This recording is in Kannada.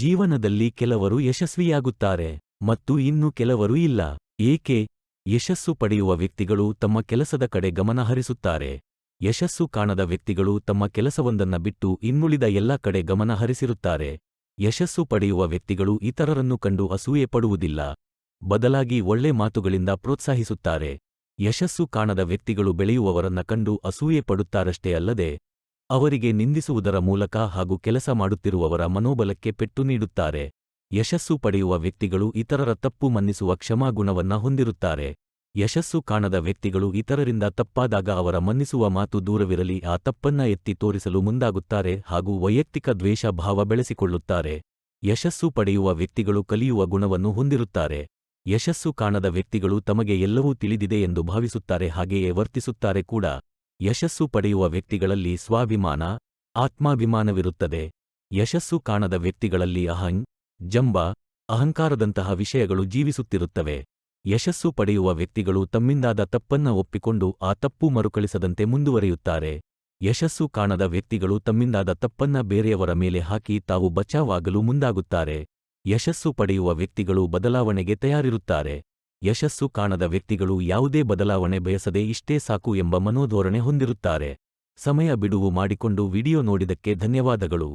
ಜೀವನದಲ್ಲಿ ಕೆಲವರು ಯಶಸ್ವಿಯಾಗುತ್ತಾರೆ ಮತ್ತು ಇನ್ನು ಕೆಲವರು ಇಲ್ಲ. ಏಕೆ? ಯಶಸ್ಸು ಪಡೆಯುವ ವ್ಯಕ್ತಿಗಳು ತಮ್ಮ ಕೆಲಸದ ಕಡೆ ಗಮನ ಹರಿಸುತ್ತಾರೆ. ಯಶಸ್ಸು ಕಾಣದ ವ್ಯಕ್ತಿಗಳು ತಮ್ಮ ಕೆಲಸವೊಂದನ್ನ ಬಿಟ್ಟು ಇನ್ನುಳಿದ ಎಲ್ಲ ಕಡೆ ಗಮನ ಹರಿಸಿರುತ್ತಾರೆ. ಯಶಸ್ಸು ಪಡೆಯುವ ವ್ಯಕ್ತಿಗಳು ಇತರರನ್ನು ಕಂಡು ಅಸೂಯೆ ಪಡುವುದಿಲ್ಲ. ಬದಲಾಗಿ ಒಳ್ಳೆ ಮಾತುಗಳಿಂದ ಪ್ರೋತ್ಸಾಹಿಸುತ್ತಾರೆ. ಯಶಸ್ಸು ಕಾಣದ ವ್ಯಕ್ತಿಗಳು ಬೆಳೆಯುವವರನ್ನ ಕಂಡು ಅಸೂಯೆ ಪಡುತ್ತಾರಷ್ಟೇ ಅಲ್ಲದೆ ಅವರಿಗೆ ನಿಂದಿಸುವುದರ ಮೂಲಕ ಹಾಗೂ ಕೆಲಸ ಮಾಡುತ್ತಿರುವವರ ಮನೋಬಲಕ್ಕೆ ಪೆಟ್ಟು ನೀಡುತ್ತಾರೆ. ಯಶಸ್ಸು ಪಡೆಯುವ ವ್ಯಕ್ತಿಗಳು ಇತರರ ತಪ್ಪು ಮನ್ನಿಸುವ ಕ್ಷಮಾಗುಣವನ್ನ ಹೊಂದಿರುತ್ತಾರೆ. ಯಶಸ್ಸು ಕಾಣದ ವ್ಯಕ್ತಿಗಳು ಇತರರಿಂದ ತಪ್ಪಾದಾಗ ಅವರ ಮನ್ನಿಸುವ ಮಾತು ದೂರವಿರಲಿ, ಆ ತಪ್ಪನ್ನ ಎತ್ತಿ ತೋರಿಸಲು ಮುಂದಾಗುತ್ತಾರೆ ಹಾಗೂ ವೈಯಕ್ತಿಕ ದ್ವೇಷ ಭಾವ ಬೆಳೆಸಿಕೊಳ್ಳುತ್ತಾರೆ. ಯಶಸ್ಸು ಪಡೆಯುವ ವ್ಯಕ್ತಿಗಳು ಕಲಿಯುವ ಗುಣವನ್ನು ಹೊಂದಿರುತ್ತಾರೆ. ಯಶಸ್ಸು ಕಾಣದ ವ್ಯಕ್ತಿಗಳು ತಮಗೆ ಎಲ್ಲವೂ ತಿಳಿದಿದೆ ಎಂದು ಭಾವಿಸುತ್ತಾರೆ, ಹಾಗೆಯೇ ವರ್ತಿಸುತ್ತಾರೆ ಕೂಡ. ಯಶಸ್ಸು ಪಡೆಯುವ ವ್ಯಕ್ತಿಗಳಲ್ಲಿ ಸ್ವಾಭಿಮಾನ, ಆತ್ಮಾಭಿಮಾನವಿರುತ್ತದೆ. ಯಶಸ್ಸು ಕಾಣದ ವ್ಯಕ್ತಿಗಳಲ್ಲಿ ಅಹಂ, ಜಂಬ, ಅಹಂಕಾರದಂತಹ ವಿಷಯಗಳು ಜೀವಿಸುತ್ತಿರುತ್ತವೆ. ಯಶಸ್ಸು ಪಡೆಯುವ ವ್ಯಕ್ತಿಗಳು ತಮ್ಮಿಂದಾದ ತಪ್ಪನ್ನ ಒಪ್ಪಿಕೊಂಡು ಆ ತಪ್ಪು ಮರುಕಳಿಸದಂತೆ ಮುಂದುವರಿಯುತ್ತಾರೆ. ಯಶಸ್ಸು ಕಾಣದ ವ್ಯಕ್ತಿಗಳು ತಮ್ಮಿಂದಾದ ತಪ್ಪನ್ನ ಬೇರೆಯವರ ಮೇಲೆ ಹಾಕಿ ತಾವು ಬಚಾವಾಗಲು ಮುಂದಾಗುತ್ತಾರೆ. ಯಶಸ್ಸು ಪಡೆಯುವ ವ್ಯಕ್ತಿಗಳು ಬದಲಾವಣೆಗೆ ತಯಾರಿರುತ್ತಾರೆ. ಯಶಸ್ಸು ಕಾಣದ ವ್ಯಕ್ತಿಗಳು ಯಾವುದೇ ಬದಲಾವಣೆ ಬಯಸದೆ ಇಷ್ಟೇ ಸಾಕು ಎಂಬ ಮನೋಧೋರಣೆ ಹೊಂದಿರುತ್ತಾರೆ. ಸಮಯ ಬಿಡುವು ಮಾಡಿಕೊಂಡು ವಿಡಿಯೋ ನೋಡಿದಕ್ಕೆ ಧನ್ಯವಾದಗಳು.